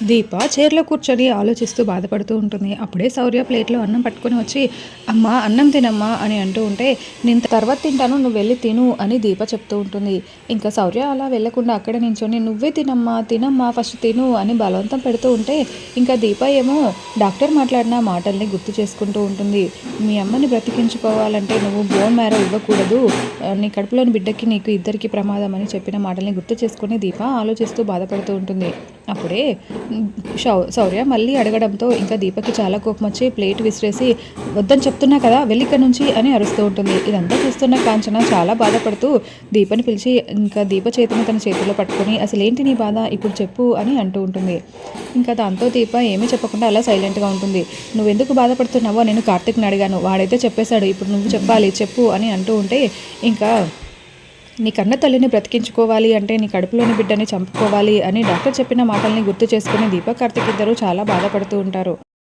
దీప చైర్లో కూర్చొని ఆలోచిస్తూ బాధపడుతూ ఉంటుంది. అప్పుడే శౌర్య ప్లేట్లో అన్నం పట్టుకొని వచ్చి అమ్మా అన్నం తినమ్మా అని అంటూ ఉంటే నేను తర్వాత తింటాను నువ్వు వెళ్ళి తిను అని దీప చెప్తూ ఉంటుంది. ఇంకా శౌర్య అలా వెళ్ళకుండా అక్కడ నించొని నువ్వే తినమ్మా తినమ్మా ఫస్ట్ తిను అని బలవంతం పెడుతూ ఉంటే ఇంకా దీప ఏమో డాక్టర్ మాట్లాడిన మాటల్ని గుర్తు చేసుకుంటూ ఉంటుంది. మీ అమ్మని బ్రతికించుకోవాలంటే నువ్వు బోన్ మేర ఇవ్వకూడదు. నీ కడుపులోని బిడ్డకి నీకు ఇద్దరికి ప్రమాదం అని చెప్పిన మాటల్ని గుర్తు చేసుకుని దీప ఆలోచిస్తూ బాధపడుతూ ఉంటుంది. అప్పుడే శౌర్య మళ్ళీ అడగడంతో ఇంకా దీపకి చాలా కోపం వచ్చి ప్లేట్ విసిరేసి వద్దని చెప్తున్నా కదా వెళ్ళిక్కడి నుంచి అని అరుస్తూ ఉంటుంది. ఇదంతా చూస్తున్న కాంచన చాలా బాధపడుతూ దీపని పిలిచి ఇంకా దీప చేతిని తన చేతిలో పట్టుకొని అసలు ఏంటి నీ బాధ? ఇప్పుడు చెప్పు అని అంటూ ఉంటుంది. ఇంకా దాంతో దీప ఏమీ చెప్పకుండా అలా సైలెంట్గా ఉంటుంది. నువ్వెందుకు బాధపడుతున్నావో నేను కార్తిక్ని అడిగాను. వాడైతే చెప్పేశాడు. ఇప్పుడు నువ్వు చెప్పాలి చెప్పు అని అంటూ ఉంటే ఇంకా నీ కన్న తల్లిని బ్రతికించుకోవాలి అంటే నీ కడుపులోని బిడ్డని చంపుకోవాలి అని డాక్టర్ చెప్పిన మాటల్ని గుర్తు చేసుకుని దీపక్ కార్తిక్ ఇద్దరు చాలా బాధపడుతూ ఉంటారు.